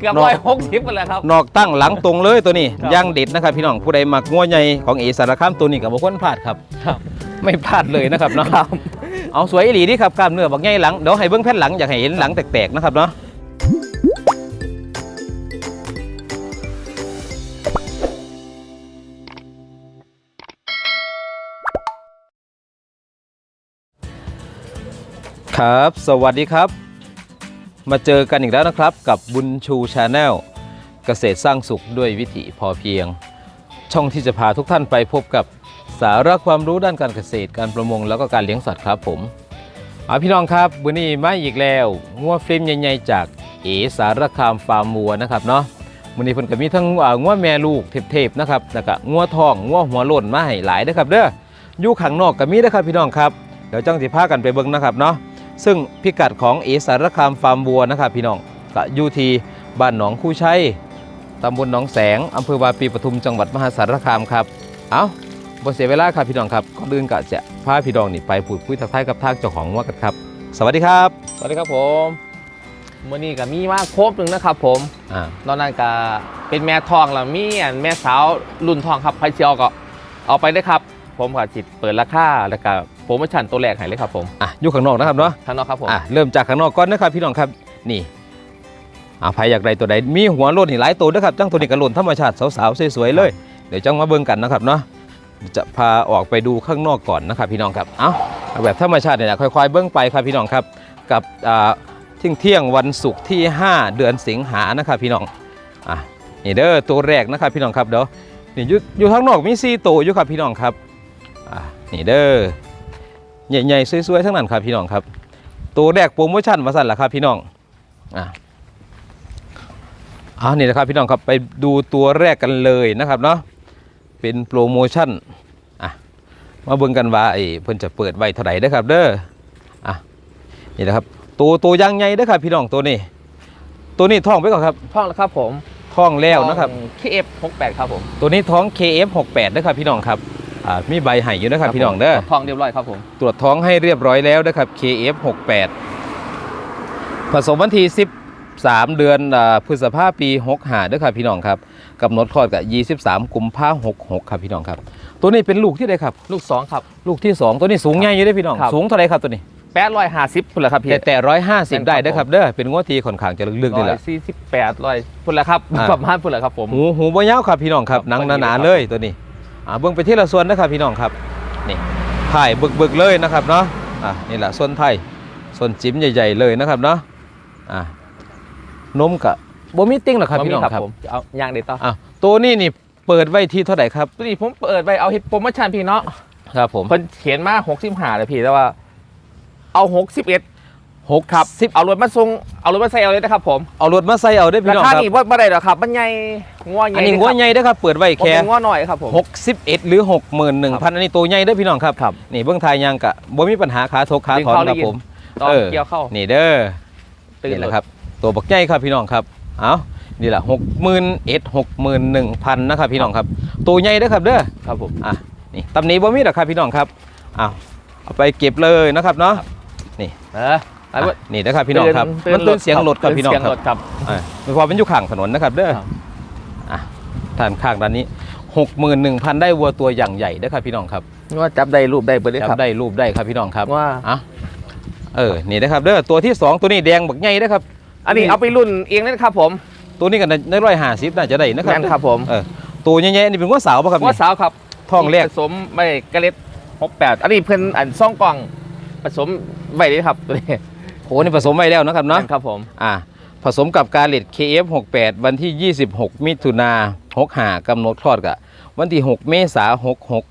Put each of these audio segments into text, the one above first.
เกือบนร้ออยกหกสิบไปแล้วครับ นอกตั้งหลังตรงเลยตัวนี้ครับ ย่างเด็ดนะครับพี่น้องผู้ใดมักงัวใหญ่ของเอสารคามตัวนี้กับบุคคลพลาดครับ ครับ ไม่พลาดเลยนะครับเนาะเอาสวยอีหลีนี่ครับกล้ามเนื้อบักใหญ่หลังเดี๋ยวให้เบิ้งแผ่นหลังอยากให้เห็นหลังแตกๆนะครับเนาะครับ สวัสดีครับ มาเจอกันอีกแล้วนะครับกับบุญชูชาแนลเกษตรสร้างสุขด้วยวิถีพอเพียง ช่องที่จะพาทุกท่านไปพบกับสาระความรู้ด้านการเกษตรการประมงแล้วก็การเลี้ยงสัตว์ครับผมเอาพี่น้องครับวันนี้มาอีกแล้วงัวฟิล์มใหญ่ๆจากเอสารคามฟาร์มวัวนะครับเนาะวันนี้เพิ่นก็มีทั้งอ่างัวแม่ลูกเทพๆนะครับแล้วก็งัวทองงัวหัวโล้นมาให้หลายนะครับเด้ออยู่ข้างนอกก็มีนะครับพี่น้องครับเดี๋ยวจ้องสิพากันไปเบิ่งนะครับเนาะ ซึ่งพิกัดของเอสารคามฟาร์มวัวนะครับพี่น้องก็อยู่ที่บ้านหนองคู่ชัยตำบลหนองแสงอำเภอวาปีปทุมจังหวัดมหาสารคามครับ เอาบ่เสียเวลาครับพี่น้องครับก่อนอื่นก็จะพาพี่น้องนี่ไปพูดคุยทักทายกับทางเจ้าของว่ากันครับ สวัสดีครับ สวัสดีครับผมมื่อนี้ก็มีมาครบหนึ่งนะครับผมอ่าตอนนั้นก็เป็นแม่ทองแล้วมีอันแม่สาวรุ่นทองครับใครเชียวก็เอาไปได้ครับ ผมก็จิตเปิดราคาแล้วก็โป รโมชั่นตัวแรกให้เลยครับผมอะอยู่ข้างนอกนะครับเนาะข้างนอกครับผมอะเริ่มจากข้างนอกก่อนนะครับพี่น้องครับนี่อ่าใครอยากได้ตัวใดมีหัวโลนนี่หลายตัวนะครับจังตัวนี้ก็โลนธรรมชาติสาวๆสวยๆเลย เดี๋ยวจังมาเบิ่งกันนะครับเนาะจะพาออกไปดูข้างนอกก่อนนะครับพี่น้องครับเอาเอาแบบธรรมชาติเนี่ยนะค่อยๆเบิ้งไปครับพี่น้องครับ กับอ่าเที่ยงเที่ยงๆวันศุกร์ที่ 5 เดือนสิงหานะครับพี่น้องอะนี่เด้อตัวแรกนะครับพี่น้องครับเดี๋ยวนี่อยู่อยู่ข้างนอกมี4ตัวอยู่ครับพี่น้องครับอะนี่เด้อ ใหญ่ๆสวยๆทั้งนั้นครับพี่น้องครับ ตัวแรกโปรโมชั่นมาสั่นละครับพี่น้องอะเอานี่นะครับพี่น้องครับไปดูตัวแรกกันเลยนะครับเนาะเป็นโปรโมชั่นอะมาเบิ่งกันว่าไอ้เพิ่นจะเปิดไว้เท่าไหร่เด้อครับ เด้ออะนี่นะครับตัวตัวอยางใหญ่เด้อครับพี่น้องตัวนี้ ตัวนี้ท้องไปก่อนครับทองแล้วครับผมท้องแล้วนะครับเคเอฟหกแปดครับผมตัวนี้ท้อง KF68 เด้อครับพี่น้องครับ อ่ามีใบให้อยู่นะครับพี่น้องเด้อทองเรียบร้อยครับผมตรวจท้องให้เรียบร้อยแล้วนะครับ KF68 ผสมวันที่13 เดือนอาพฤษภาปี65เด้อครับพี่น้องครับกำหนดคลอดกับ23 กุมภาพันธ์66 ครับพี่น้องครับ ตัวนี้เป็นลูกที่ใดครับ ลูกสองครับ ลูกที่ 2 ตัวนี้สูงใหญ่อยู่ได้อพี่น้องครับสูงเท่าไหรครับตัวนี้แปดร้อยห้าสิบพุ่นละครับพี่แต่แต่ร้อยห้าสิบเป็นครับได้เด้อครับเด้อเป็นงวดทีค่อนข้างจะลึกๆนี่แหละสี่สิบแปดร้อยพุ่นละครับอ่าประมาณพุ่นละครับผมหูหูบ่ยาวครับพี่น้องครับครับหนังพอดีหนาครับๆเลยตัวนี้ อ่าเบิ่งไปที่ละส่วนนะครับพี่น้องครับนี่ถ่ายบึกๆเลยนะครับเนาะอะนี่แหละส่วนไทยส่วนจิ้มใหญ่ ๆ เลยนะครับเนาะอะนมกะบ่มีติ้งหรอกครับพี่น้องครับผมเอายางเด็ดต่ออะตัวนี้นี่เปิดไว้ที่เท่าไหร่ครับตัวนี้ผมเปิดไปเอาเฮ็ดโปรโมชั่นพี่เนาะครับผมเพิ่นเขียนมาหกสิบห้าเลยพี่แต่ว่าเอาหกสิบเอ็ด หกครับสิบเอารถมาส่งเอารถมาใส่เอาเลยนะครับผมเอารถมาใส่เอาได้อพี่ราน้องคาครับนี่ว่าบ่ได้หรอกครับ มันใหญ่งัวใหญ่อันนี้งวดใหญ่เด้อครับเปิดไว้แค่แค่งัวหน่อยครับผม 61 หรือ 61,000 อันนี้ตัวใหญ่เด้อพี่น้องครับครับนี่เบื้องไทยยังกะบ่มีปัญหาขาทกขาถอนครับผม ตอนเออ เกี่ยวเข้านี่เด้อตื่นนี่แหเลละยครับตัวบักใหญ่ครับพี่น้องครับ เอานี่แหละหกหมื่นเอ็ดหกหมื่นหนึ่งพันนะครับพี่น้องครับ ตัวใหญ่เด้อครับเด้อ ครับผม อะ นี่ตำหนี้บ่มีหรอกครับพี่น้องครับเอาเอาไปเก็บเลยนะครับเนาะ เออ ไอ้เว้ยอะนี่นะครับพี่น้องครับมันตื่นเสียงรถครับพี่น้องเสียงครรับถครับอ่าไม่พอเป็นอยู่ข้างถนนนะครับเด้อครับอะท่านข้างด้านนี้หกหมื่นหนึ่งพันได้วัวตัวอย่างใหญ่เด้อครับพี่น้องครับว่าจับได้รูปได้เบิดเลยคจัรับบได้รูปได้ครับพี่น้องครับว่าอะเออนี่นะครับเด้อตัวที่สองตัวนี้แดงบักใหญ่นะครับ อันนี้เอาไปรุ่นเองนะครับผม ตัวนี้กันในร้อยห้าสิบน่าจะได้นะครับแม่นครับผมเออตัวใหญ่ๆนี่เป็นว่าสาวป่ะครับว่านี่สาวครับท้องแรกผสมไม่กระเล็ดหกแปดอันนี้เพิ่นอันซ่องกล่องผสมไว้เลยครับตัวนี้ โหนี่ผสมไว้แล้วนะครับเนาะแม่นครับผมอ่าผสมกับกาเลต KF68 วันที่ 26 มิถุนา65กำหนดคลอดกะวันที่ 6 เมษา66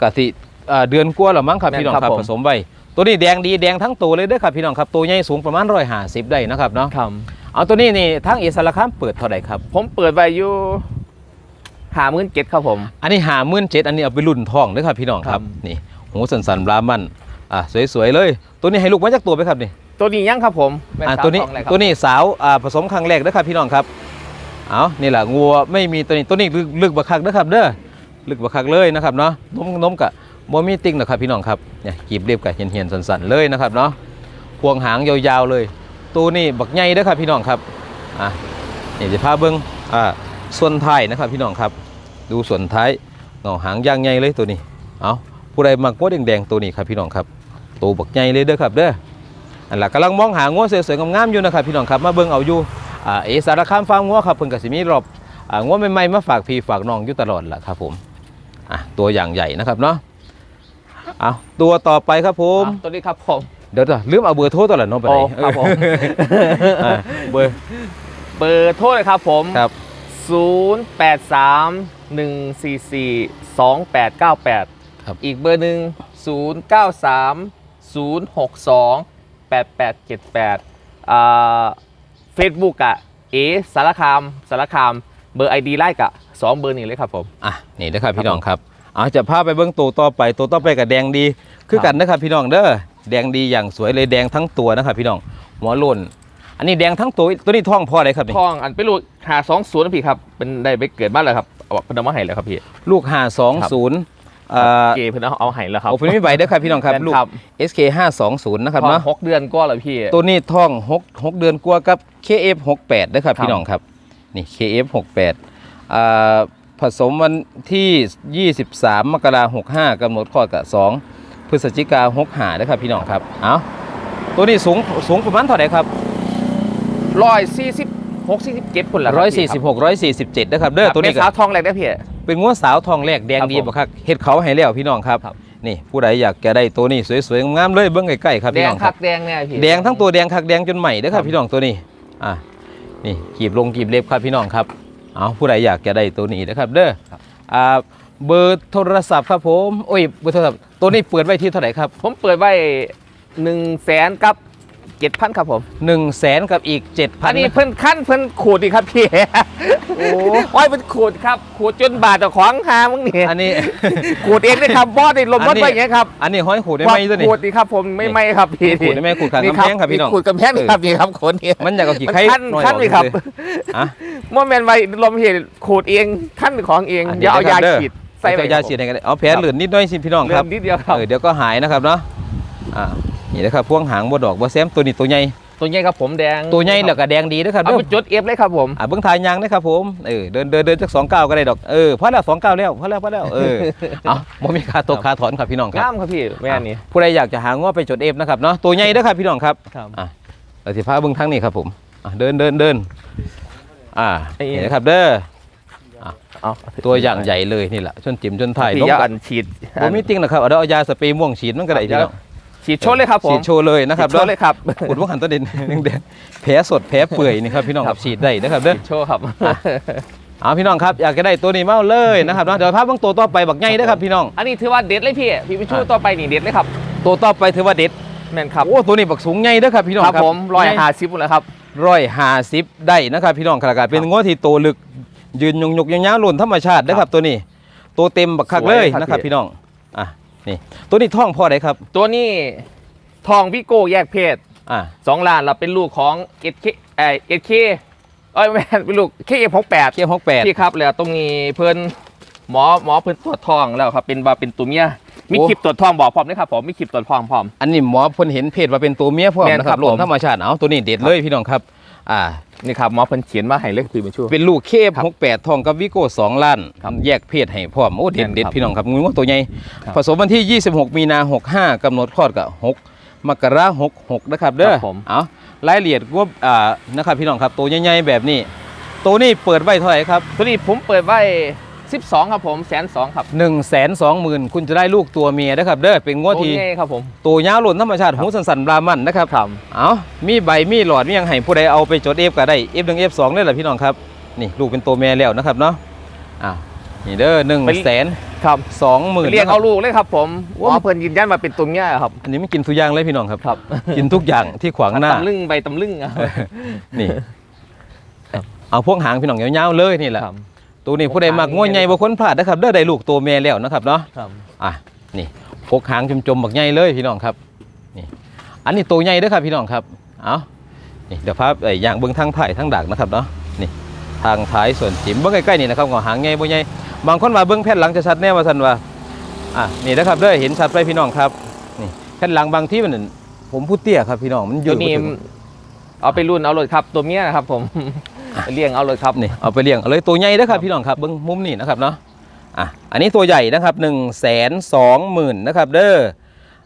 กะสิอ่าเดือนกว่าแล้วมั้งครับพี่น้องครับผสมไว้ตัวนี้แดงดีแดงทั้งตัวเลยเด้อครับพี่น้องครับตัวใหญ่สูงประมาณ150ได้นะครับเนาะครับเอาตัวนี้นี่ทั้งเอสารคามเปิดเท่าไหร่ครับ ผมเปิดไว้อยู่หามื่นเจ็ดครับผม อันนี้หามื่นเจ็ดอันนี้เอาไปรุ่นทองเด้อครับพี่น้องคครัรับบนี่หูสันสันๆบรามันอะสวยๆเลย ตัวนี้ให้ลูกมาจากตัวไหมครับนี่ ตัวนี้ยังครับผมแม่อะสาตัวนี้ทองเลยครับตัวนี้สาวอ่าผสมครั้งแรกเด้อครับพี่น้องครับเอานี่แหละงัวไม่มีตัวนี้ตัวนี้ลึกลึกบักคักเด้อครับเด้อลึกบักคักเลยนะครับเนาะนมนมกะบ่มีติ่งหรอกครับพี่น้องครับเนี่ยกีบเรียบกับเหียนเหียนๆสันๆเลยนะครับเนาะพวงหางยาวๆเลย ตัวนี้บักใหญ่เด้อครับพี่น้องครับอะนี่จะพาเบิ้งอ่าส่วนท้ายนะครับพี่น้องครับ ดูส่วนท้ายเงาหางย่างใหญ่เลยตัวนี้เอาผู้ใดมักงัวแดงๆตัวนี้ครับพี่น้องครับตัวบักใหญ่เลยเด้อครับเด้อ อันล่ะกำลังมองหางัวสวยๆงามๆอยู่นะครับพี่น้องครับมาเบิ่งเอาอยู่อ่าเอสารคามฟาร์มงัวครับเพิ่นก็สิมีรอบอ่างัวใหม่ๆมาฝากพี่ฝากน้องอยู่ตลอดล่ะครับผมอะตัวอย่างใหญ่นะครับเนาะเอาตัวต่อไปครับผมอะตัวนี้ครับผมเดี๋ยวจะลืมเอาเบอร์โทรตัวละน้องไปไหนโอ้ครับผมอะเบอร์เบอร์โทรเลยครับผมครับ0 8 3 1 4 4 2 8 9 8 ครับอีกเบอร์หนึ่ง0 9 8 8 7 8อ่าเฟซบุ๊กอะเอสารคามสารคามเบอร์ไอดีไล่กะสองเบอร์นี้เลยครับผม อะนี่นะครับพี่น้องครับเอาจะพาไปเบิ้องตัวต่อไปตัวต่อไปกับแดงดี คือกันนะครับพี่น้องเด้อแดงดีอย่างสวยเลยแดงทั้งตัวนะครับพี่น้องหัวโลนอันนี้แดงทั้งตัวตัวนี้ท้องพ่ออะไรครับนี่ทองอันเป็นลูกหาสองศูนย์นะพี่ครับเป็นได้ไปเกิดบ้านแล้วครับเอาเพิ่นเอามาให้แล้วครับพี่ลูกหาสองศูนย์ เกเพิ่นเอาเอาให้แล้วครับโอ้เพิ่นมีใบเด้อครับพี่น้องครับแม่นลูกครับ SK 520นะครับทองเนาะหกเดือนก็แล้วพี่ ตัวนี้ท้อง6 6เดือนกว่ากับ KF 68นะครับครับพี่น้องครับนี่ KF 68อ่าผสมวันที่ 23 มกราคม65กำหนดคลอดกับ2พฤศจิกา65นะครับพี่น้องครับเอาตัวนี้สูงสูงประมาณเท่าไหร่ครับร้อยสี่สิบหกสี่สิบเจ็ดคนละ146 147นะครับเด้อเด้อตัวนี้เป็นก็สาวทองแรกได้อพี่ เป็นงัวสาวทองแรกแดงครับดีผมบ่ครับเฮ็ดเขาให้แล้วพี่น้องครับครับ นี่ผู้ใดอยากจะได้ตัวนี้สวยๆงามๆเลยเบิ่งใกล้ๆครับแดพี่งน้องคคัรับกแดงเนี่ยพี่แดงทั้งตัวแดงคักแดงจนใหม่เด้อคครัรับบพี่น้องตัวนี้อะนี่กีบลงกีบเล็บครับพี่น้องครับเอาผู้ใดอยากจะได้ตัวนี้นะครับ เด้ออ่าเบอร์โทรศัพท์ครับผมโอ้ยเบอร์โทรศัพท์ตัวนี้เปิดไว้ที่เท่าไหร่ครับ ผมเปิดไว้หนึ่งแสนกับ เจ็ดพันครับผม1 0 0 0 0แสนกับอีก7,000อันนี้เพิ่นขั้นเพิ่นขูดดีครับพี่โอ้โอ้ยเพิ่นขูดครับขูดจนบาดเจ้าของหามึงนี่อันนี้ขูดเองเลยครับบอสนี่ลมรถไปอย่างเงี้ยครับอันนี้ห้อยขูดได้ไหมตัวนี้ขูดดีครับผมไม่ไม่ครับพี่ขูดได้ไหมขูดขางนี่กำแพงครับพี่น้องขูดกำแพงครับนี่ครับคนนี้มันอยากเอาขี้ไข่ขั้นน้อยขั้นออกเลยครับเลยอะเมื่อแมนไว้ลมเหตุขูดเองขั้นของเองอันนี้อย่าเอายานะครับเด้อฉีดใส่ไว้ยาฉีดให้กันเอาแผลเหลือนนิดหน้อยสิพี่น้องเรื่คอรับงนิดเดียวครับเออเดี๋ยวก็หายนะครับเนาะอ่า นี่นะครับพวงหางบ่ดอกบ่แซมตัวนี้ตัวใหญ่ตัวใหญ่ครับผมแดงตัวใหญ่แล้วก็แดงดีนะครับเอาเด้อไปจดเอฟเลยครับผมอ่าเบิ้งทายยางนะครับผมเออเดินเดินเดินจากสองเก้าก็ได้ดอกเออพอแล้วสองเก้าแล้วพอแล้วพอแล้วเออเอาบ่มีค่าตกค่าถอนครับพี่น้องครับงามครับพี่แม่นี่ผู้ใดอยากจะหาง้อไปจดเอฟนะครับเนาะตัวใหญ่เด้อครับพี่น้องครับครับอะเราสิพาเบิ้งทางนี้ครับผมอะเดินเดินเดินอ่าไอ้นี่นะครับเด้อเอาตัวอย่างใหญ่เลยนี่แหละจนจิ้มจนถ่ายพี่ลงอยากัอันนฉีดบ่มีติงหรอกครับเอาเดี๋ยวเอายาสเปรย์ม่วงฉีดมันก็ได้พี่น้อง ฉีดโชว์เลยครับผมฉีดโชว์เลยนะครับฉีดโชว์เลยครับขุดว่าขันตัวเด่นแดงๆแผลสดแผลเปื่อยนี่ครับพี่น้องครับฉีดได้นะครับเด้อฉีดโชว์ครับเอาพี่น้องครับอยากจะได้ตัวนี้เมาเลยนะครับเนาะเดี๋ยวภาพเบางตัวต่อไปบักใหญ่เด้อครับพี่น้อง อันนี้ถือว่าเด็ดเลยพี่พี่พิชูต่อไปนี่เด็ดเลยครับ ตัวต่อไปถือว่าเด็ดแม่นครับโอ้ตัวนี้บักสูงใหญ่เด้อครับพี่น้องครับผมร้อยห้าสิบแล้วครับร้อยห้าสิบได้นะครับพี่น้องขนาดเป็นงวที่โตลึก ยืนยงยกยาวๆหล่นธรรมชาติเด้อครับตัวนี้ ตัวเต็มบักคักเลยสวยครับนะครับพี่พี่น้องอะ นี่ ตัวนี้ท่องพ่อไดครับ ตัวนี้ทองวิโก้แยกเพศอะสองล้านเราเป็นลูกของเอสเคเอเอสเคเอ้ยไม่เป็นลูกเคเอฟหกแปด เกียร์หกแปดพี่ครับแล้วตรงนี้เพิ่นหมอหมอเพิ่นตรวจทองแล้วครับเป็นว่าเป็นตัวเมียมีโอ้ คลิปตรวจทองบอกพร้อมนะครับผมมีคลิปตรวจทองพร้อม อันนี้หมอเพิ่นเห็นเพศว่าเป็นตัวเมียพ่อมแม่นนะคครัรับบหล่นผมธรรมชาติเอาตัวนี้เด็ดเลยพี่น้องครับ อ่า นี่ครับหมอเพิ่นเขียนมาให้เลยคือเป็นช่วเป็นลูกเคฟหกแปดทองกับวิโก้สองล้านครับแยกเพศให้พร้อมโอ้เด็ดแม่นเด็ดครับพี่น้องครับงูว่าตัวใหญ่ครับผสมวันที่ 26 มีนา65กำหนดคลอดกับ6มกราคม66นะครับเด้อครับผมเอารายละเอียดงบอ่านะครับพี่น้องครับตัวใหญ่ๆแบบนี้ตัวนี้เปิดไว้เท่าไหร่ครับตัวนี้ผมเปิดไว้ 12 ครับผมแสนสองครับ1 2 0 0 0 0คุณจะได้ลูกตัวเมียนะครับเด้อเป็นงวดที่โอเคครับผม ตัวยาวหล่นธรรมชาติหูสันๆบรามันนะครับครับ เอามีใบมีหลอดมีหยังให้ผู้ใดเอาไปจดเอฟก็ได้เอฟหนึ่งเอฟสองได้แหละพี่น้องครับ นี่ลูกเป็นตัวแม่แล้วนะครับเนาะอ่านี่เด้อหนึ่งแสนครับสองหมื่นเรียกเอาลูกเลยครับผมหมว้าอเพิ่นยืนยันมาเป็นตัวเมียครับ อันนี้ไม่กินทุกอย่างเลยพี่น้องครับ ครับ กินทุกอย่างที่ขวางหน้า ตำลึงใบตำลึงอะ นี่ เอาพวกหางพี่น้องยาวๆเลยนี่แหละครับ ตัวนี้ผู้ใดมักง่วยใหญ่บ่ควรพลาดนะครับเด้อได้ลูกตัวแม่แล้วนะครับเนาะครับอะนี่พวกหางจมๆบักใหญ่เลยพี่น้องครับนี่อันนี้ตัวใหญ่เด้อครับพี่น้องครับเอานี่เดี๋ยวพาไอ้ย่างเบิ่งทางถ่ายทางดักนะครับเนาะนี่ทางท้ายส่วนจิ๋มเบิ่งใกล้ๆนี่นะครับงอหางใหญ่บ่ใหญ่บางคนว่าเบิ่งแผ่นหลังจะชัดแน่ว่าซั่นว่าอะนี่นะครับเด้อเห็นชัดไปพี่น้องครับนี่แผ่นหลังบางที่มันผมพูดเตี้ยครับพี่น้องมันยืตัวนนี้บ่ถึงเอาไปรุ่นเอาเลยครับตัวเมียนะครับผม ไปเลี้ยงเอาเลยครับนี่เอาไปเลี้ยงเอาเลยตัวใหญ่เด้อครับพี่น้องครับเบิ้งมุมนี่นะครับเนาะอะอันนี้ตัวใหญ่นะครับ1นึ่งแสนสองหมื่นนะครับเด้อ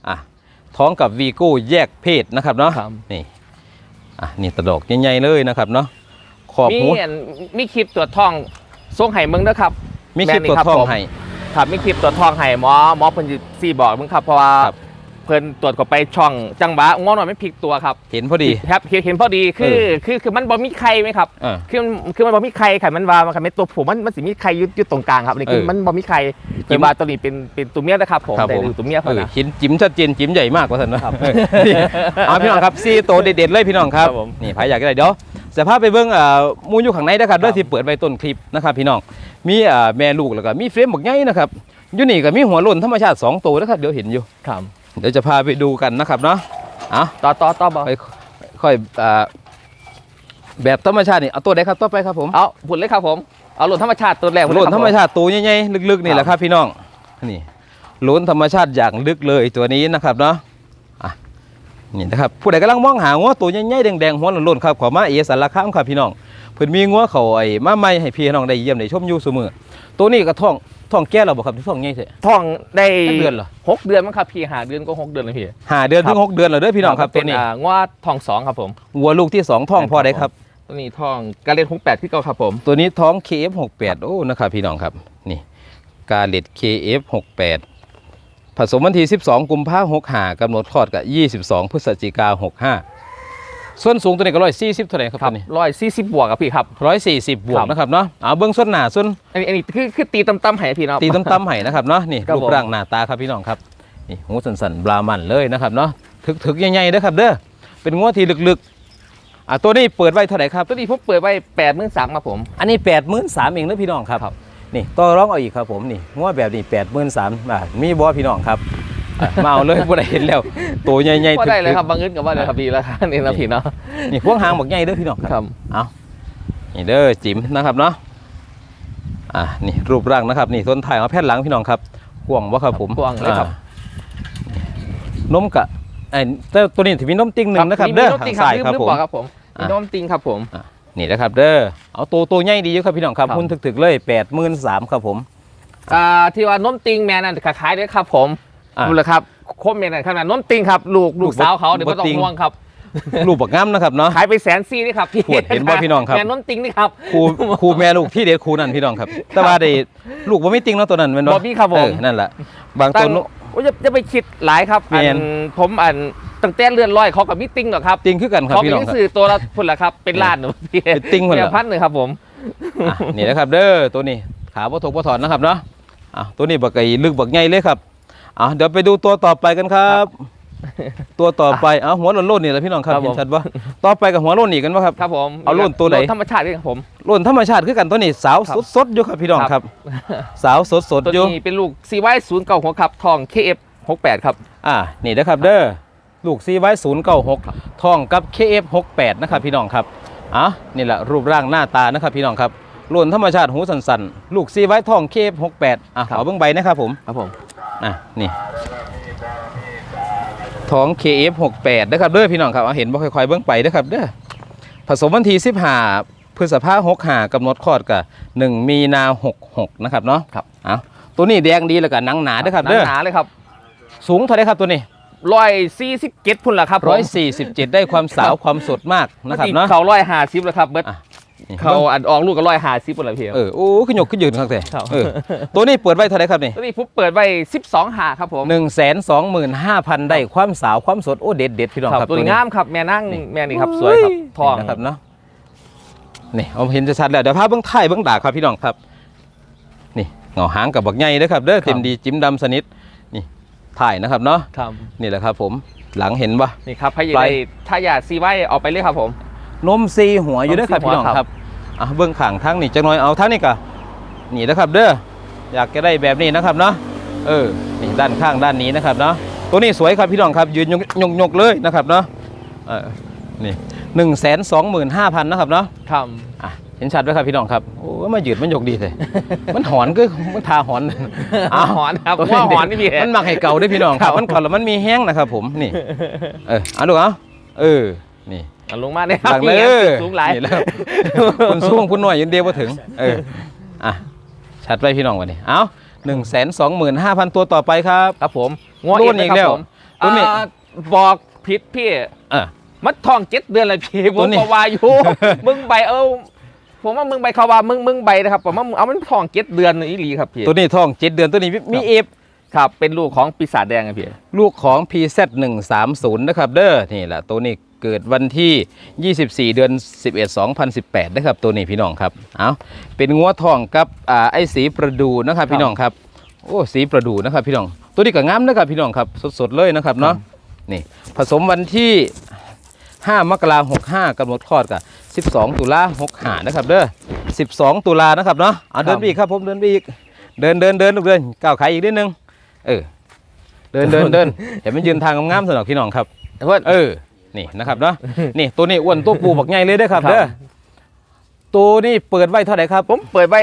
อะท้องกับวีโก้แยกเพศนะครับเนาะครับนี่อะนี่ตะดอกใหญ่ๆเลยนะครับเนาะขอบมีหัวอันมีคลิปตรวจทองทรงไห่เมืองนะครับมีคลิปแม่นี่ตัวครับท้องผมให้ครับมีคลิปตรวจทองไห่หมอหมอเพิ่นสิสี่บอกมึงครับเพราะว่าครับ เพิ่นตรวจเข้าไปช่องจังหวะงอหน่อยไม่พลิกตัวครับ เห็นพอดี ครับเห็นเห็นพอดีคือเออคือคือมันบ่มีไข่ไหมครับอะคือมันคือมันบ่มีไข่ไข่มันว่ามันไข่เป็นตัวผมมันมันสิมีไข่อยุดยุดตรงกลางครับนี่คือเออมันบ่มีไข่จิ้คือมว่าตัวนี้เป็นเป็นตัวเมียนะครับผมครับแต่ผมดูตัวเมียเอเขาอนะหินจิ้มชัดเจนจิ้มใหญ่มากว่าสันนะครับนี่เอาพี่น้องครับซี่โตวเด็ดๆเลยพี่น้องครับครับผมนี่ใครอยากได้เดี๋ยวสภาพไปเบิ้งอ่ามูลอยู่ข้างในนะครับครับด้วยที่เปิดไว้ต้นคลิปนะครับพี่น้องมีอ่าแม่ลูกแล้วก็มีเฟรมบักใหญ่นะครับอยู่นี่ก็มีหัวโล้นธรรมชาติสองตัวนะครับเดี๋ยวเห็นอยู่ ครับ เดี๋ยวจะพาไปดูกันนะครับเนาะเอาต่อต่อต่อบ่ค่อยค่อยอ่าแบบธรรมชาตินี่เอาตัวใดครับต่อไปครับผมเอาผุดเลยครับผมเอาหล่นธรรมชาติตัวแรกโล้นธรรมชาติตัวใหญ่ๆลึกๆนี่แหละครับพี่น้องนี่โล้นธรรมชาติอย่างลึกเลยตัวนี้นะครับเนาะอะนี่นะครับผู้ใดกำลังมองหางัวตัวใหญ่ๆแดงๆหัวโล้นๆครับขอมาเอสารคามครับพี่น้องเพิ่นมีงัวเขาไอ้มาใหม่ให้พี่น้องได้เยี่ยมได้ชมอยู่เสมอตัวนี้ก็ท้อง ท้องแก่แล้วบ่ครับที่ท้องใหญ่แท้ท่องได้จักเดือนเหรอ หกเดือนมั้งครับพี่หาเดือนก็หกเดือนเลยพี่ห้าเดือนถึงครับหกเดือนแล้วเด้อพี่น้องครับเป็ตัวนนี้อ่างว่าทองสองครับผม วัวลูกที่สองท้องพอได้ครับ ตัวนี้ทองการเล่นหกแปดที่เก้าครับผม ตัวนี้ท้อง KF68 โอ้นะครับพี่น้องครับนี่กาเล็ด KF68 ผสมวันที่ 12 กุมภาพันธ์65กำหนดคลอดกับ 22 พฤศจิกา65 ส่วนสูงตัวนี้ก็140เท่าไหร่ครับครัตับวนี้ร้อยสี่สิบบวกครับพี่ครับ140บวครักบนะครับเนาะเอาเบื้องส่วนหน้าส่วนอันนี้อันนี้คือคือตีตั้มๆให้พี่เนาะตีตั้มๆให้นะครับเนาะนี่ครับรูปผมร่างหน้าตาครับพี่น้องครับนี่หูสันๆบรามันเลยนะครับเนาะถึกๆใหญ่ๆเด้อครับเด้อเป็นงวดที่ลึกๆอะตัวนี้เปิดไว้เท่าไหร่ครับ ตัวนี้ผมเปิดไว้แปดหมื่นสามครับผม อันนี้แปดหมื่นสามเองนะพี่น้องครับครับนี่ต่อร้องเอาอีกครับผมนี่งวดแบบนี้แปดหมื่นสามบาทมีบอพี่น้องครับอะ มาเอาเลยบ่ได้เห็นแล้วตัวใหญ่ๆว่าได้เลยครับถึกบางเงินกับว่าเลยครับพี่ราคานี่นะพี่เนาะๆนี่พวงหางบักใหญ่เด้อพี่น้องคครัรับบเอานี่เด้อจิ๋มนะครับเนาะอะนี่รูปร่างนะครับนี่ต้นถ่ายมาแพทย์หลังพี่น้องครับกวางวะครับผมกว้างเลยครับอ่านมกะไอ้แต่ตัวนี้ถือมีนมติ่งหนึ่งนะครับมีเด้อมีทางติงซ้ายลืมครับลืมผมบอกครับผมมีอะน้มติงครับผมนี่นะครับเด้อเอาตัวตัวใหญ่ดีอยู่ครับพี่น้องครับครับหุ้นถึกๆเลยแปดหมื่นสามครับผมอ่าที่ว่าน้มติงแมนนั่นคล้ายๆด้วยครับผม อะดูเลยครับคมแมนนั่นขนาดน้มติงครับ ลูกลูกสาวเขาเดี๋ยวบ่ไม่ต้องติงห่วงครับรูปบักงามนะครับเนาะ ขายไปแสนซี่นี่ครับพี่ขวดเห็นบ่พี่น้องครับ แมนน้มติงนี่ครับ ครูครูแม่ลูกที่เด็ดครูนั่นพี่น้องครับ แต่ว่าได้ลูกบ่มีติงเนาะตัวนั้นแม่นบ่มีครับผม เออนั่นแหละบางตั้ตัวงนุ โอ้ยจะจะไปคิดหลายครับแม่อันนผมอันตั้งแต่เลื่อนลอยเขากับมิติงหรอกครับติงคือกันครับเขาพี่มีน้หองนังครับ สือตัวละพุ่นละครับ เป็นล้านหนูพี่เป็นติ้งพุ่นเหรอเดือพันหนึ่งครับผม อะนี่นะครับเด้อตัวนี้ขาบ่ถกบ่ถอนนะครับเนาะอะตัวนี้บักไก่ลึกบักใหญ่เลยครับ อะเดี๋ยวไปดูตัวต่อไปกันครับ ตัวต่อไปเอาหัวโล้นๆนี่แหละพี่น้องครับครับผม เห็นชัดบ่ต่อไปกับหัวโล้นอีกกันบ่ครับ ครับผมเอารุ่นตัวไหนธรรมชาติด้วยครับผม โล้นธรรมชาติคือกันตัวนี้สาวครับสดๆอยู่ครับพี่น้องครับครับสาวสดตัวๆอยู่นี้เป็นลูกซีไว้ศูนย์เก่าหัวขับทอง KF 68ครับ อ่านี่นะครับเด้อลูกซีไว้ศูนย์เก้าหกทองกับ KF68 นะครับพี่น้องครับอะนี่แหละรูปร่างหน้าตานะครับพี่น้องครับล้วนธรรมชาติหูสันๆ ลูกซีไว้ทอง KF68 อะครับ ขอเบิ้งใบนะครับผม ครับผม อะนี่ทอง KF68 นะครับเด้อพี่น้องครับเอาเห็นบ่ค่อยๆเบิ้งไปนะครับเด้อผสมวันที่15พฤษภาคม65กำหนดคลอดกับ1มีนา66นะครับเนาะครับเอาตัวนี้แดงดีแล้วก็หนังหนาเด้อครับเด้อหนาๆเลยครับ สูงเท่าไหรครับตัวนี้ร้อยสี่สิบเจ็ดพุ่นละครับผมร้อยสี่สิบเจ็ดได้ความสาวความสดมากนะครับเนาะเขาร้อยห้าสิบแล้วครับเบิร์ดอะนี่ เขาอันออกลูกก็ร้อยห้าสิบพุ่นละเพียงเออโอ้ขึ้นยกขึ้นยืนครับแต่ครับเออตัวนี้เปิดไว้เท่าไหรครับนี่ตัวนี้ผมเปิดไว้สิบสองหาครับผมหนึ่งแสนสองหมื่นห้าพันได้ความสาวความสดโอ้เด็ดเด็ดพี่น้องครับครับตัวนี้งามครับแม่นั่งนี่แม่นี่ครับสวยครับทองนี่นะครับเนาะนี่เอาเห็นชัดๆแล้วเดี๋ยวพาเบื้องท้ายเบื้องดากครับพี่น้องครับ นี่เงาหางกับบักใหญ่นะครับเด้อเต็มดีจิ้มดำสนิทนี่ถ่ายนะครับเนาะครับนี่แหละครับผมหลังเห็นปะนี่ครับพายปลายได้ถ้าอยากซีไว้ออกไปเลยครับผม นมซีหัวอยู่เด้อครับนมซีหัวพี่น้องครับครับอะเบื้องข้างทั้งนี่จังน้อยเอาทั้งนี่กะนี่นะครับเด้ออยากจะได้แบบนี้นะครับเนาะเออนี่ด้านข้างด้านนี้นะครับเนาะตัวนี้สวยครับพี่น้องครับยืนยกยกยกเลยนะครับเนาะเออนี่หนึ่งแสนสองหมื่นห้าพันนะครับเนาะครับอะเห็นชัดไหมครับพี่น้องครับโอ้มายืดมันยกดีเลยมันหอนก็มันทาหอนอ่าหอนครับตัวว่าหอนนี่พี่มันมักให้เก่าด้วยพี่น้องคครัรับบมันเก่าแล้วมันมีแห้งนะครับผมนี่เออเอาดูเอาเออนี่ เอาลงมาเนี่ยครับหลังเลยพี่สูงหลายนี่แล้วคุณสูงคุณน้อยยังเดียวมาถึง เอออะชัดไปพี่น้องวันนี้ เอาหนึ่งแสนสองหมื่นห้าพันตัวต่อไปครับ ครับผมงัวรุ่เอ็นนอีนะกคแล้รับวผมรุ่นนี้อ่าบอกผิดพี่เออมันทองเจ็ดเดือนเลยพี่ผตัวมนี้ก็ว่าอยู่มึงใบเออผมว่ามึงใบเขาว่ามึงมึงใบนะครับผมว่ามึงเอามันทองเจ็ดเดือนอีหลีครับพี่ตัวนี้ท้องเจ็ดเดือนตัวนี้มีเอฟ ครับเป็นลูกของปีศาจแดงครับพี่ลูกของ PZ130 นะครับเด้อนี่แหละตัวนี้เกิดวันที่ 24 เดือน 11 2018 นะครับ ตัวนี้พี่น้องครับเอาเป็นงัวทองกับอ่าไอ้สีประดูนะครับพี่น้องครับโอ้สีประดูนะครับพี่น้อง ตัวนี้ก็งามนะครับพี่น้องครับสดๆเลยนะครับเนาะนี่ผสมวันที่ 5 มกราคม65กำหนดคลอดกับ12 ตุลา65นะครับเด้อ12 ตุลานะครับเนาะเอาเดินไปอีกครับผมเดินไปอีกเดินเดินเดินลูกเดินก้าวขาอีกนิดนึง เออ เดินเดินเดินเห็นมันยืนทางงามๆสนอกพี่น้องครับเพื่อนเออ นี่นะครับเนาะนี่ตัวนี้อ้วนตัวปูบักใหญ่เลยเด้อครับครับเด้อตัวนี้เปิดไว้เท่าไหร่ครับ ผมเปิดไว้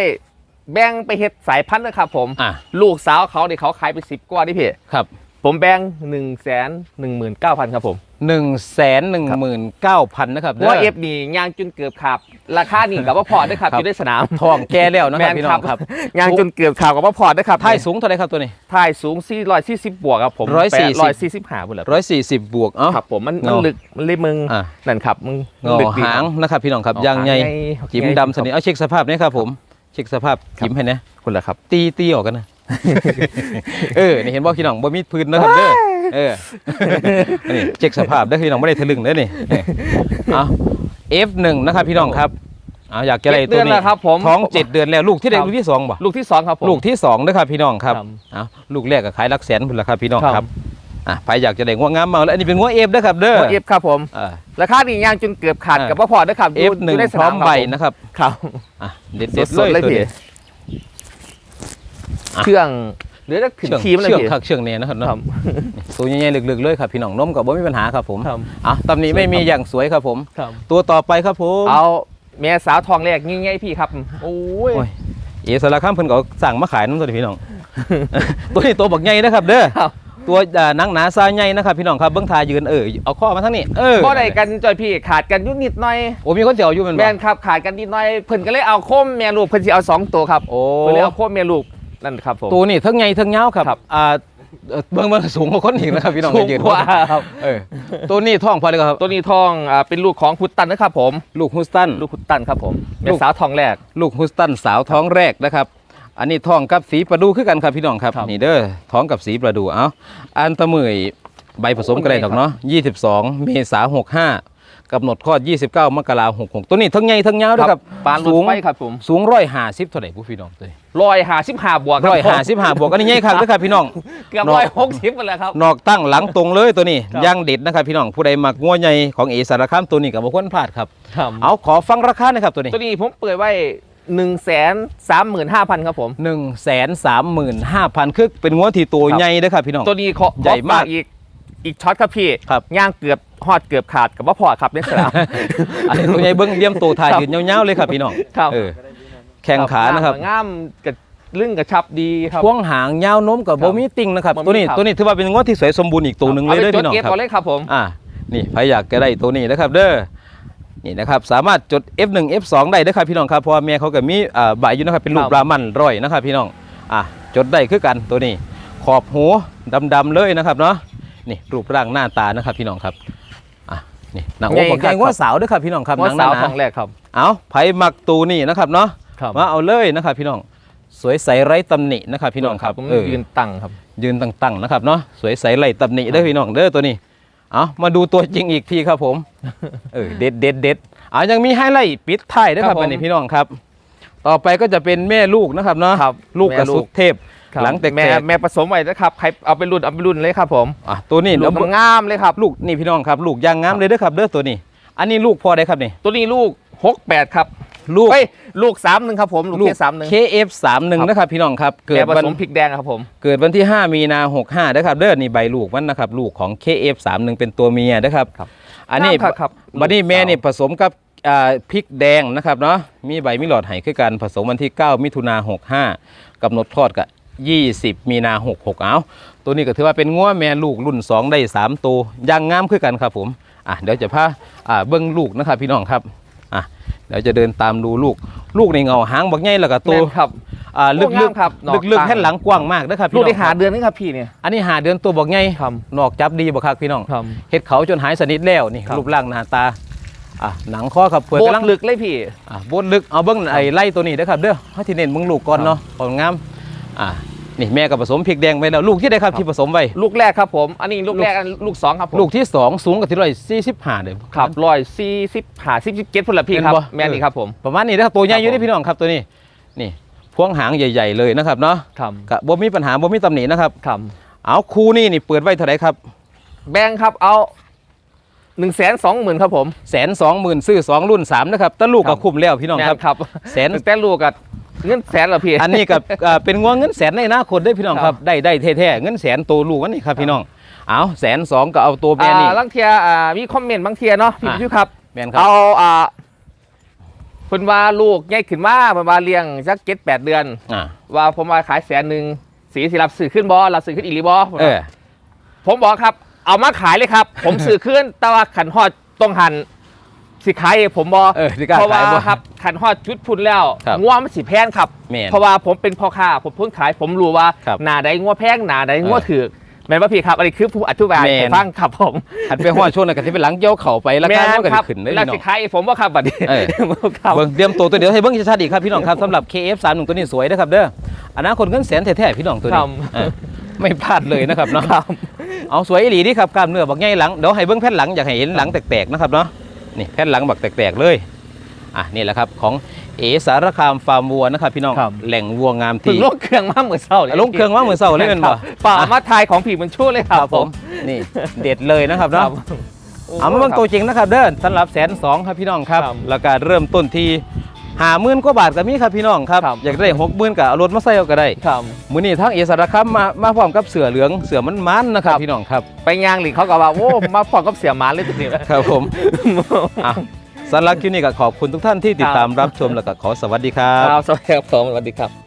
แบ่งไปเฮ็ดสายพันธุ์นะครับผมอะลูกสาวเขาเนี่ยเขาขายไปสิบกว่านี่พี่ครับ ผมแบ่งหนึ่งแสนหนึ่งหมื่นเก้าพันครับผม หนึ่งแสนหนึ่งหมื่นเก้าพันนะครับเพเด้ราะว่าเออฟนี่ยางจนเกือบขาบราคานี่กับว่าพอได้ครับครับอยู่ในสนามทองแก่แล้วนะครับแม่พี่น้องครับยางจนเกือบขาบกับว่าพอได้ครับท้ายสูงเท่าไหร่ครับตัวนี้ท้ายสูงสี่ร้อยสี่สิบบวกครับผม140ร้อยสี่สิบห้าพุ่นแหละร้อยสี่สิบบวกเอ้าครับผมมันมันเงาลึกมันเลยมึงอะนั่นครับมึงงอลึกดีหางนะครับพี่น้องครับยางใหญ่จิ้มดำสนิทเอาเช็คสภาพนี่ครับผมเช็คสภาพจิ้มให้นะคุณละครับ ตีตีออกกันนะ เออนี่เห็นบ่พี่น้องบ่มีพื้นนะครับเด้อเออนี่เช็คสภาพเด้อพี่น้องไม่ได้ทะลึ่งเด้อนี่เอา F1 นะครับพี่น้องครับเอาอยากจะอะไรเจ็ดตัเดืวอนนี้แล้วครับผมท้องเจ็ดเดือนแล้วลูกที่ใดครับลูกที่สองบ่ลูกที่สองครับผมลูกที่สองนะครับพี่น้องครับครับเอาลูกแรกก็ขายหลักแสนพุ่นละครับพี่น้องครับครับอะใครอยากจะได้งวงงามมาแล้วอันนี้เป็นงวงเอฟนะครับเด้อเอฟครับผมอ่าราคานี่ยางจนเกือบขาดอ่ากับว่าพอได้ครับเอฟหนึ่งยู่ในสพร้อมคใบผมนะครับครับอะเด็ดสเด็ดดๆเลยตัวพี่นี้อะ เครื่องหรือจะขึ้นเชื่องทีมเลยเชื่องพี่คักเชื่องเนี่ยนะครับเนาะครับ ตัวใหญ่ๆลึกๆเลยครับพี่น้องนมกับบ่มีปัญหาครับผมครับ อะตำหนี้ไม่มีอย่างสวยครับผม ครับตัวต่อไปครับผมเอาแม่สาวทองแรกง่ายๆพี่ครับ โอ้ย โอ้ยเอสารคามเพิ่นก็สั่งมาขายน้ำตัวนี้พี่น้อง ตัวนี้ตัวบักใหญ่นะครับเด้อครับ ตัวอ่าหนังหนาซาใหญ่นะครับพี่น้องครับเบิ้งทายืนเออเอาข้อมาทั้งนี้เออบ่ได้กันจอยพี่ขาดกันอยุ่นิดหน่อย โอ้มีคนเจียวอยู่แมันบ่ แม่นครับขาดกันนิดหน่อยเพิ่นก็เลยเอาโคมแม่ลูกเพิ่นสิเอาสองตัวครับโอ้ เพิ่นเลยเอาโคมแม่ลูก นั่นครับผมตัวนี้ทั้งใหญ่ทั้งยาวครับครับ อ่าเอ่อเบิ้งเบิ้งสูงกว่าคนอีกนะครับพี่น้องสูงยืนกว่าครับ เออตัวนี้ท้องพอเลยครับ ตัวนี้ทองอ่าเป็นลูกของคุตตันนะครับผม ลูกฮุสตัน ลูกคุตตันครับผมลูแม่กสาวทองแรก ลูกฮุสตันสาวท้องแรกนะครับ อันนี้ท้องกับสีประดูคือกันครับพี่น้องครับครับ นี่เด้อท้องกับสีประดูเอาอันตะเมยใบผสมกันเลยดอกเนาะ22 เมษายน65 กำหนดคลอด 29 มกราคม66 ตัวนี้ทั้งใหญ่ทั้งยาวด้วยครับปานรถสูงไฟครับผมสูงร้อยห้าสิบเท่าไหร่ผู้พี่น้องตัวนี้ร้อยห้าสิบห้าบวกคร้อยผมห้าสิบห้าบวกอันนี้ใหญ่ครับด้วยครับพี่น้องเกือบเนาะร้อยหกสิบไปแล้วครับนอกตั้งหลังตรงเลยตัวนี้ครับย่างเด็ดนะครับพี่น้องผู้ใดมักงัวใหญ่ของเอสารคามตัวนี้กับบุคคลพลาดครับเอาขอฟังราคาหนะครับตัวนี้ตัวนี้ผมเปิดไว้หนึ่งแสนสามหมื่นห้าพันครับผมหนึ่งแสนสามหมื่นห้าพันคือเป็นงัวที่ตัวครับใหญ่นะครับพี่น้องตัวนี้ขอใหญ่มากขอฝอีกอีกช็อตครับพี่ครับย่างเกือบ หอดเกือบขาดกับว่าพอครับในสนาม อันนี้ตัวใหญ่เบิ้งเลี้ยมตัวถ่ายครับยืนยาวๆเลยครับพี่น้องครับ เออแข้งขานะครับง่ามกับลึ่งกระชับดีครับพวงหางยาวนมกับคโบรับมีติงนะครับบ่มีตัวนี้ครับ ตัวนี้ถือว่าเป็นงัวที่สวยสมบูรณ์อีกตัวหนึ่งเลยเด้ออาไปจพี่น้องเก็บครับก่อนเลยครับผม อ่านี่ใครอยากจะได้ตัวนี้นะครับ เด้อ นี่นะครับ สามารถจด F1 F2 ได้เด้อครับพี่น้องครับ เพราะว่าแม่เขาก็มีอ่าใบอยู่นะครับ เป็นลูกครับปลามันร้อยนะครับพี่น้อง อะจดได้คือกันตัวนี้ ขอบหูดำๆเลยนะครับเนาะ นี่รูปร่างหน้าตานะครับพี่น้องครับอะ นี่หนังอกของแกงว่าสาวเด้อครับพี่น้องครับหัวหนังหสาวนาทองแรกครับๆเอาไผมักตูนี่นะครับเนาะครับมาเอาเลยนะครับพี่น้องสวยใสไร้ตำหนินะครับพี่น้องครับผมเออยืนตั้งครับ ยืนตั้งๆนะครับเนาะสวยใสไหลตำหนิเด้อพี่น้องเด้อตัวนี้เอามาดูตัวจริงอีกทีครับผมเออเด็ดเด็ดเด็ดอ่ายังมีไฮไลท์ปิดท้ายด้วยคครัรับบผมอันนี้พี่น้องครับ ต่อไปก็จะเป็นแม่ลูกนะครับเนาะครับลูกกระแม่ลูสุกดเทพครับ หลังแต่แม่แก่แม่ผสมไว้นะครับใครเอาไปรุ่นเอาไปรุ่นเลยครับผมอะตัวนี้ลูกเดี๋ยวงามเลยครับลูกนี่พี่น้องครับ ลูกยางงามเลยเด้อครับเด้อตัวนี้ อันนี้ลูกพอได้ครับนี่ตัวนี้ลูกหกแปดครับลูกเฮ้ยลูกสามหนึ่งครับผมลูกลูกแค่สามหนึ่ง KF 3 1นะครับพี่น้องครับเกิแม่ดผวันสมพริกแดงครับผมเกิดวันที่ 5 มีนา65นะครับเด้อนี่ใบลูกมันนะครับลูกของ KF 3 1เป็นตัวเมียนะครับครับอันนี้ครับครับบัดนี้ลูกสาวแม่นี่ผสมกับอ่าพริกแดงนะครับเนาะมีใบมิหลอดไห้คือกันผสมวันที่ 9 มิถุนา65กำหนดคลอดกับ 20 มีนา66เอาตัวนี้ก็ถือว่าเป็นง้วแม่ลูกรุ่น 2 ได้ 3 ตัวย่างงามคือกันครับผมอะเดี๋ยวจะพาอ่าเบิ้งลูกนะครับพี่น้องครับอะเดี๋ยวจะเดินตามดูลูก ลูกในเงาหางบักใหญ่แล้วก็ตัวแม่นครับอ่าลึกโอ้งามครับนอกๆลึกตาๆแค่หลังกว้างมากนะครับพี่ลูน้กองได้หาครับเดือนนึงครับพี่เนี่ย อันนี้หาเดือนตัวบักใหญ่ครับ นอกจับดีบ่ครับพี่น้อง ครับ เห็ดเขาจนหายสนิทแล้วนี่ครับ รูปร่างหน้าตาอะหนังคอครับเผื่อโบกำดลังลึกเลยพี่ อะบดลึกเอาเบิ้งไอ้ไล่ตัวนี้นะครับเด้อเฮาที่เน้นเบิ้งลูกก่อนครับเนาะของงาม อะนี่แม่ก็ผสมพริกแดงไว้แล้วลูกที่ได้ครับครับที่ผสมไว้ลูกแรกครับผม อันนี้ลูกแรกอันลูกสองครับผมลูกที่สองสูงกับที่ร้อยสี่สิบห้าเด้อครับร้อยสี่สิบห้าสิบเจ็ดพุ่นละพี่ครับเห็นบ่แม่นี่ครับผมประมาณนี้นะครับตัวใหญ่อยู่ครับนี่พี่น้องครับตัวนี้นี่พวงหางใหญ่ๆเลยนะครับเนาะครับกะบ่มีปัญหาบ่มีตำหนินะครับครับเอาคู่นี่นี่เปิดไว้เท่าไหร่ครับ แบงค์ครับเอาหนึ่งแสนสองหมื่นครับผมแสนสองหมื่นซื้อสองรุ่นสามนะครับแต่ลูกครัก็บคุ้มแล้วพี่น้องแม่ครับนครับแสนแต่ลูกกับ เงินแสนเหรอพี่อันนี้กับอ่าเป็นงวงเงินแสนในอนาคตได้อพี่น้องคครัรับบได้ได้แท้ๆเงินแสนตัวลูกอันนี้ครับพี่น้องเอาแสนสองก็เอาตัวแม่อ่านี่ลังเทียอ่ามีคอมเมนต์บางเทียเนาะพี่อ่าผู้ครับแม่นครับเอาอ่าเพิ่นว่าลูกใหญ่ขึ้นมาเพิ่นว่าเลี้ยงสักเจ็ดแปดเดือนอ่าว่าผมมาขายแสนหนึ่งสีสิรับสื่อขึ้นบอรับสื่อขึ้นอีหลีบอเออผมบอกครับ เอามาขายเลยครับ ผมสื่อขึ้นแต่ว่าขันฮอดต้องหัน สิขายเองผมบอเออที่กล้าเพราะว่าขายบ่ครับขันฮอดชุดพุ่นแล้วครับงัวมันสิแพงครับ แม่นเพราะว่าผมเป็นพ่อค้าผมพุ่นขายผมรู้ว่าครับหนาใดงัวแพงหนาใดงัวเออถือแม่นว่าพี่ครับอันนี้คือผู้อธิบายแม่น ให้ฟังครับผมหันไปห้อดช่วงนั้นก็ที่เป็นหลังเกี่ยวเข่าไปแล้วแม่ก็นก็ครัสิขึ้นได้แล้วพี่น้อสิง ขายผมว่าครับบัดนี้เออ ครับ เบิ่งเตรียมตัวตัวเดียวให้เบิ้งชัดๆอีกครับพี่น้องครับสำหรับ KF31 ตัวนี้สวยนะครับเด้ออนาคตเงินแสนแท้ๆพี่น้องตัวครันี้บ เออไม่พลาดเลยนะครับเนาะครับเอาสวยอีหลีนี่ครับกล้ามเนื้อบักใหญ่หลังเดี๋ยวให้เบิ้งแผ่นหลังอยากให้เห็นหลังแตกๆนะครับเนาะ นี่แผ่นหลังบักแตกๆเลยอะนี่แหละครับของเอสารคามฟาร์มวัวนะครับพี่น้องครับ แหล่งวัวงามถึที่งลงเครื่องมาเหมือนเศร้าเลยลงเครื่องมาเหมือนเศร้าเลยเป็นบ่ครับเปล่ามาทายของผีมันชั่วเลยครับผมนี่เด็ดเลยนะครับครัเนาะบเอามาเบิ่งตัวจริงนะครับเด้อสำหรับแสนสองครับพี่น้องครับ ครับ ราคาเริ่มต้นที่ หาหมื่นกว่าบาทก็มีครับพี่น้องครับ ครับอยากได้หกหมื่นก็เอารถมาใส่เอาก็ได้ครับมื้อนี้ทั้งเอสารคามมามาพร้อมกับเสือเหลืองเสือมันมันๆนะครับครับ พี่น้องครับไปยางหลีกเขาก็ว่าโอ้ มาฟอนกับเสียหมาเลยตัวนี้ครับผมอะสำหรับคลิปนี้ก็ขอบคุณทุกท่านที่ติดครับ ตามรับชมแล้วก็ขอสวัสดีครับ ครับสวัสดีครับผมสวัสดีครับ